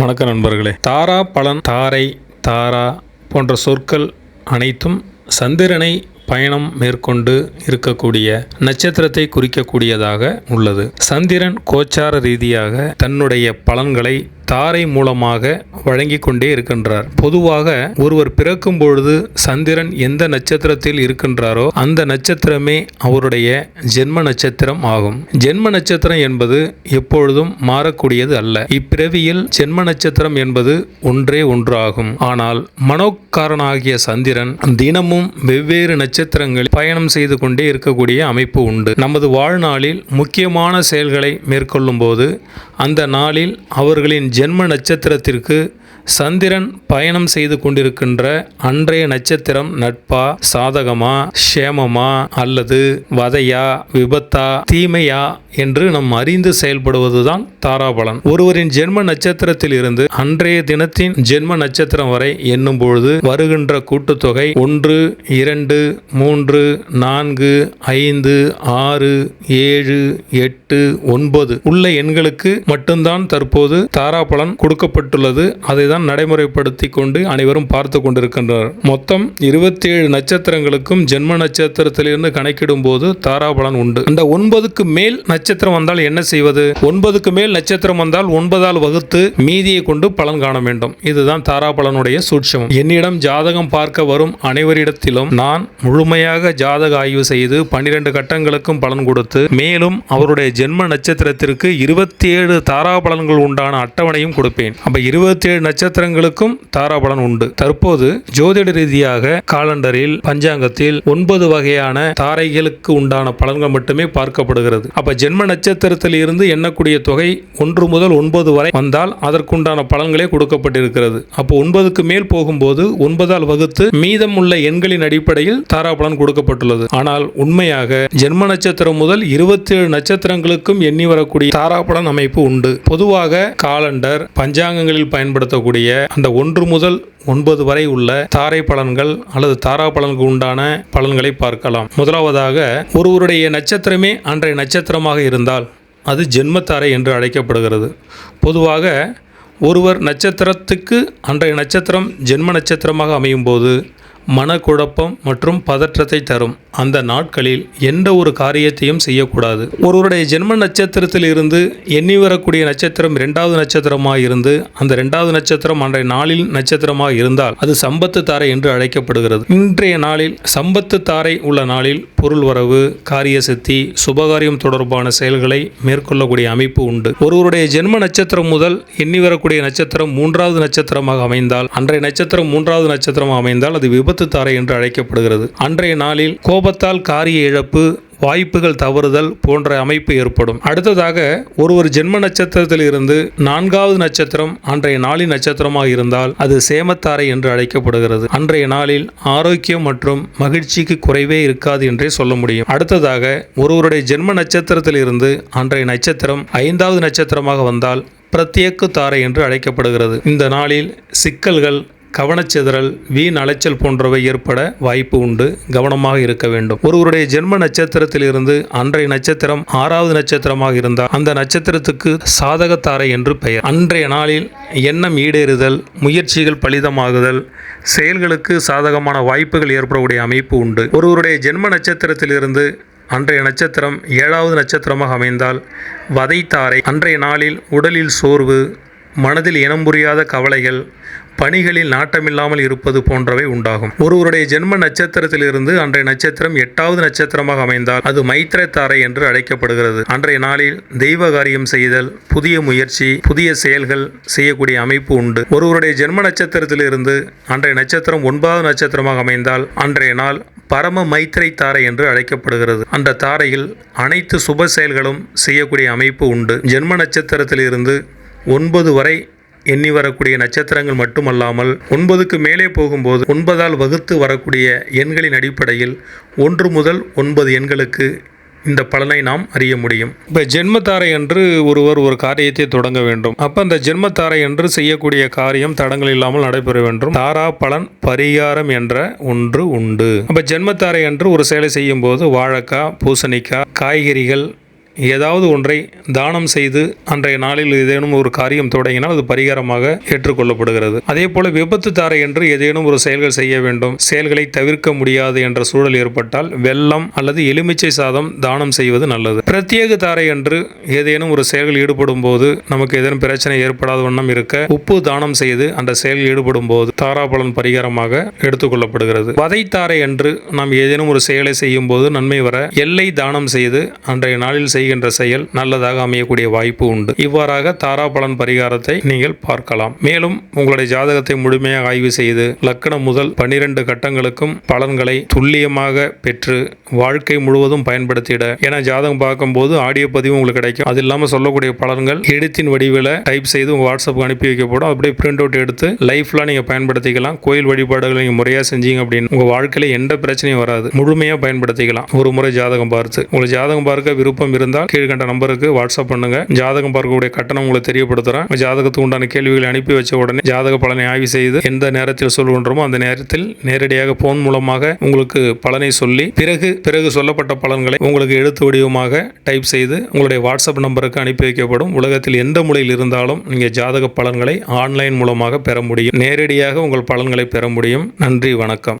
வணக்க நண்பர்களே. தாரா பலன் தாரை தாரா போன்ற சொற்கள் அனைத்தும் சந்திரனை பயணம் மேற்கொண்டு இருக்கக்கூடிய நட்சத்திரத்தை குறிக்கக்கூடியதாக உள்ளது. சந்திரன் கோச்சார ரீதியாக தன்னுடைய பலன்களை தாரை மூலமாக வழங்கி கொண்டே இருக்கின்றார். பொதுவாக ஒருவர் பிறக்கும் பொழுது சந்திரன் எந்த நட்சத்திரத்தில் இருக்கின்றாரோ அந்த நட்சத்திரமே அவருடைய ஜென்ம நட்சத்திரம் ஆகும். ஜென்ம நட்சத்திரம் என்பது எப்பொழுதும் மாறக்கூடியது அல்ல. இப்பிறவியில் ஜென்ம நட்சத்திரம் என்பது ஒன்றே ஒன்றாகும். ஆனால் மனோக்காரனாகிய சந்திரன் தினமும் வெவ்வேறு நட்சத்திரங்களில் பயணம் செய்து கொண்டே இருக்கக்கூடிய அமைப்பு உண்டு. நமது வாழ்நாளில் முக்கியமான செயல்களை மேற்கொள்ளும் போது அந்த நாளில் அவர்களின் ஜென்ம நட்சத்திரத்திற்கு சந்திரன் பயணம் செய்து கொண்டிருக்கின்ற அன்றைய நட்சத்திரம் நட்பா சாதகமா சேமமா அல்லது வதையா விபத்தா தீமையா என்று நம் அறிந்து செயல்படுவதுதான் தாராபலன். ஒருவரின் ஜென்ம நட்சத்திரத்தில் இருந்து அன்றைய தினத்தின் ஜென்ம நட்சத்திரம் வரை எண்ணும் பொழுது வருகின்ற கூட்டுத்தொகை ஒன்று இரண்டு மூன்று நான்கு ஐந்து ஆறு ஏழு எட்டு ஒன்பது. உள்ள எண்களுக்கு மட்டும்தான் தற்போது தாராபலன் கொடுக்கப்பட்டுள்ளது. அதை தான் நடைமுறைப்படுத்தி கொண்டு அனைவரும் பார்த்து கொண்டிருக்கின்றனர். மொத்தம் இருபத்தி ஏழு நட்சத்திரங்களுக்கும் ஜென்ம நட்சத்திரத்திலிருந்து கணக்கிடும் போது தாராபலன் உண்டு. அந்த ஒன்பதுக்கு மேல் நட்சத்திரம் வந்தால் என்ன செய்வது? ஒன்பதுக்கு மேல் நட்சத்திரம் வந்தால் ஒன்பதால் வகுத்து மீதியை கொண்டு பலன் காண வேண்டும். இதுதான் தாராபலனுடைய சூட்சமம். என்னிடம் ஜாதகம் பார்க்க வரும் அனைவரிடத்திலும் நான் முழுமையாக ஜாதக ஆய்வு செய்து பன்னிரண்டு கட்டங்களுக்கும் பலன் கொடுத்து மேலும் அவருடைய ஜென்ம நட்சத்திரத்திற்கு இருபத்தி ஏழு தாராபலன்கள் உண்டான அட்டவணையும் கொடுப்பேன். அப்ப இருபத்தி ஏழு நட்சத்திரங்களுக்கும் தாராபலன் உண்டு. தற்போது ஜோதிட ரீதியாக காலண்டரில் பஞ்சாங்கத்தில் ஒன்பது வகையான தாரைகளுக்கு உண்டான பலன்கள் மட்டுமே பார்க்கப்படுகிறது. அப்ப ஜென்ம நட்சத்திரத்தில் இருந்து எண்ணக்கூடிய தொகை ஒன்று முதல் ஒன்பது வரை வந்தால் அதற்குண்டான பலன்களே கொடுக்கப்பட்டிருக்கிறது. அப்போ ஒன்பதுக்கு மேல் போகும்போது ஒன்பதால் வகுத்து மீதம் உள்ள எண்களின் அடிப்படையில் தாராபலன் கொடுக்கப்பட்டுள்ளது. ஆனால் உண்மையாக ஜென்ம நட்சத்திரம் முதல் இருபத்தி ஏழு நட்சத்திரங்களுக்கும் எண்ணி வரக்கூடிய தாராபலன் அமைப்பு உண்டு. பொதுவாக காலண்டர் பஞ்சாங்கங்களில் பயன்படுத்தக்கூடிய அந்த ஒன்று முதல் ஒன்பது வரை உள்ள தாரை பலன்கள் அல்லது தாரா பலனுக்கு உண்டான பலன்களை பார்க்கலாம். முதலாவதாக ஒருவருடைய நட்சத்திரமே அன்றைய நட்சத்திரமாக இருந்தால் அது ஜென்மத்தாரை என்று அழைக்கப்படுகிறது. பொதுவாக ஒருவர் நட்சத்திரத்துக்கு அன்றைய நட்சத்திரம் ஜென்ம நட்சத்திரமாக அமையும் போது மனக்குழப்பம் மற்றும் பதற்றத்தை தரும். அந்த நாட்களில் எந்த ஒரு காரியத்தையும் செய்யக்கூடாது. ஒருவருடைய ஜென்ம நட்சத்திரத்தில் இருந்து எண்ணி வரக்கூடிய நட்சத்திரம் இரண்டாவது நட்சத்திரமாக இருந்து அந்த இரண்டாவது நட்சத்திரம் அன்றைய நாளில் நட்சத்திரமாக இருந்தால் அது சம்பத்து தாரை என்று அழைக்கப்படுகிறது. இன்றைய நாளில் சம்பத்து தாரை உள்ள நாளில் பொருள் வரவு காரிய சித்தி சுபகாரியம் தொடர்பான செயல்களை மேற்கொள்ளக்கூடிய அமைப்பு உண்டு. ஒருவருடைய ஜென்ம நட்சத்திரம் முதல் எண்ணி வரக்கூடிய நட்சத்திரம் மூன்றாவது நட்சத்திரமாக அமைந்தால் அன்றைய நட்சத்திரம் மூன்றாவது நட்சத்திரமாக அமைந்தால் அது விபத்து தாரை என்று அழைக்கப்படுகிறது. அன்றைய நாளில் கோபத்தால் காரிய இழப்பு வாய்ப்புகள் தவறுதல் போன்ற அமைப்பு ஏற்படும். அடுத்ததாக ஒருவர் ஜென்ம நட்சத்திரத்தில் இருந்து நான்காவது நட்சத்திரம் அன்றைய நாளின் நட்சத்திரமாக இருந்தால் அது சேமத்தாரை என்று அழைக்கப்படுகிறது. அன்றைய நாளில் ஆரோக்கியம் மற்றும் மகிழ்ச்சிக்கு குறைவே இருக்காது என்றே சொல்ல முடியும். அடுத்ததாக ஒருவருடைய ஜென்ம நட்சத்திரத்தில் இருந்து அன்றைய நட்சத்திரம் ஐந்தாவது நட்சத்திரமாக வந்தால் பிரத்யேக்கு தாரை என்று அழைக்கப்படுகிறது. இந்த நாளில் சிக்கல்கள் கவனச்சிதறல் வீண் அலைச்சல் போன்றவை ஏற்பட வாய்ப்பு உண்டு. கவனமாக இருக்க வேண்டும். ஒருவருடைய ஜென்ம நட்சத்திரத்தில் இருந்து அன்றைய நட்சத்திரம் ஆறாவது நட்சத்திரமாக இருந்தால் அந்த நட்சத்திரத்துக்கு சாதகத்தாரை என்று பெயர். அன்றைய நாளில் எண்ணம் ஈடேறுதல் முயற்சிகள் பலிதமாகுதல் செயல்களுக்கு சாதகமான வாய்ப்புகள் ஏற்படக்கூடிய அமைப்பு உண்டு. ஒருவருடைய ஜென்ம நட்சத்திரத்திலிருந்து அன்றைய நட்சத்திரம் ஏழாவது நட்சத்திரமாக அமைந்தால் வதைத்தாரை அன்றைய நாளில் உடலில் சோர்வு மனதில் இனம் புரியாத கவலைகள் பணிகளில் நாட்டமில்லாமல் இருப்பது போன்றவை உண்டாகும். ஒருவருடைய ஜென்ம நட்சத்திரத்திலிருந்து அன்றைய நட்சத்திரம் எட்டாவது நட்சத்திரமாக அமைந்தால் அது மைத்திரத்தாரை என்று அழைக்கப்படுகிறது. அன்றைய நாளில் தெய்வ காரியம் செய்தல் புதிய முயற்சி புதிய செயல்கள் செய்யக்கூடிய அமைப்பு உண்டு. ஒருவருடைய ஜென்ம நட்சத்திரத்திலிருந்து அன்றைய நட்சத்திரம் ஒன்பதாவது நட்சத்திரமாக அமைந்தால் அன்றைய நாள் பரம மைத்திரை தாரை என்று அழைக்கப்படுகிறது. அந்த தாரையில் அனைத்து சுப செயல்களும் செய்யக்கூடிய அமைப்பு உண்டு. ஜென்ம நட்சத்திரத்திலிருந்து ஒன்பது வரை எண்ணி வரக்கூடிய நட்சத்திரங்கள் மட்டுமல்லாமல் ஒன்பதுக்கு மேலே போகும்போது ஒன்பதால் வகுத்து வரக்கூடிய எண்களின் அடிப்படையில் ஒன்று முதல் ஒன்பது எண்களுக்கு இந்த பலனை நாம் அறிய முடியும். இப்போ ஜென்மத்தாரை என்று ஒருவர் ஒரு காரியத்தை தொடங்க வேண்டும். அப்போ அந்த ஜென்மத்தாரை என்று செய்யக்கூடிய காரியம் தடங்கள் இல்லாமல் நடைபெற வேண்டும். தாரா பலன் பரிகாரம் என்ற ஒன்று உண்டு. அப்போ ஜென்மத்தாரை என்று ஒரு செயலை செய்யும் போது வாழைக்காய் பூசணிக்காய் காய்கறிகள் ஏதாவது ஒன்றை தானம் செய்து அன்றைய நாளில் ஏதேனும் ஒரு காரியம் தொடங்கினால் அது பரிகாரமாக ஏற்றுக்கொள்ளப்படுகிறது. அதே போல விபத்து தாரை என்று ஏதேனும் ஒரு செயல்கள் செய்ய வேண்டும். செயல்களை தவிர்க்க முடியாது என்ற சூழல் ஏற்பட்டால் வெள்ளம் அல்லது எலுமிச்சை சாதம் தானம் செய்வது நல்லது. பிரத்யேக தாரை என்று ஏதேனும் ஒரு செயல்கள் ஈடுபடும் போது நமக்கு ஏதேனும் பிரச்சனை ஏற்படாத வண்ணம் இருக்க உப்பு தானம் செய்து அந்த செயலில் ஈடுபடும் போது தாராபலன் பரிகாரமாக எடுத்துக்கொள்ளப்படுகிறது. வதை தாரை என்று நாம் ஏதேனும் ஒரு செயலை செய்யும் போது நன்மை வர எல்லை தானம் செய்து அன்றைய நாளில் செய்கின்ற செயல் நல்லதாக அமையக்கூடிய வாய்ப்பு உண்டு. இவ்வாறாக தாராபலன் பரிகாரத்தை நீங்கள் பார்க்கலாம். மேலும் உங்களுடைய ஜாதகத்தை முழுமையாக ஆய்வு செய்து லக்கணம் முதல் பன்னிரண்டு கட்டங்களுக்கும் பலன்களை துல்லியமாக பெற்று வாழ்க்கை முழுவதும் பயன்படுத்திட. என ஜாதகம் பார்க்கும்போது ஆடியோ பதிவு உங்களுக்கு கிடைக்கும். அது இல்லாமல் சொல்லக்கூடிய பலன்கள் எழுத்தின் வடிவில் டைப் செய்து உங்கள் வாட்ஸ்அப்புக்கு அனுப்பி வைக்கப்படும். அப்படியே பிரிண்ட் அவுட் எடுத்து லைஃப்லாம் நீங்கள் பயன்படுத்திக்கலாம். கோயில் வழிபாடுகளை நீங்கள் முறையாக செஞ்சீங்க அப்படின்னு உங்கள் வாழ்க்கையில் எந்த பிரச்சனையும் வராது. முழுமையாக பயன்படுத்திக்கலாம். ஒரு முறை ஜாதகம் பார்த்து. உங்களுக்கு ஜாதகம் பார்க்க விருப்பம் இருந்தால் கீழ்கண்ட நம்பருக்கு வாட்ஸ்அப் பண்ணுங்க. ஜாதகம் பார்க்கக்கூடிய கட்டணம் உங்களுக்கு தெரியப்படுத்துகிறேன் ஜாதகத்துக்கு உண்டான கேள்விகளை அனுப்பி வச்ச உடனே ஜாதக பலனை ஆய்வு செய்து எந்த நேரத்தில் சொல்கின்றோமோ அந்த நேரத்தில் நேரடியாக போன் மூலமாக உங்களுக்கு பலனை சொல்லி பிறகு பிறகு சொல்லப்பட்ட பலன்களை உங்களுக்கு எழுத்து வடிவமாக டைப் செய்து உங்களுடைய வாட்ஸ்அப் நம்பருக்கு அனுப்பி வைக்கப்படும். உலகத்தில் எந்த மொழியில் இருந்தாலும் நீங்கள் ஜாதக பலன்களை ஆன்லைன் மூலமாக பெற முடியும். நேரடியாக உங்கள் பலன்களை பெற முடியும். நன்றி வணக்கம்.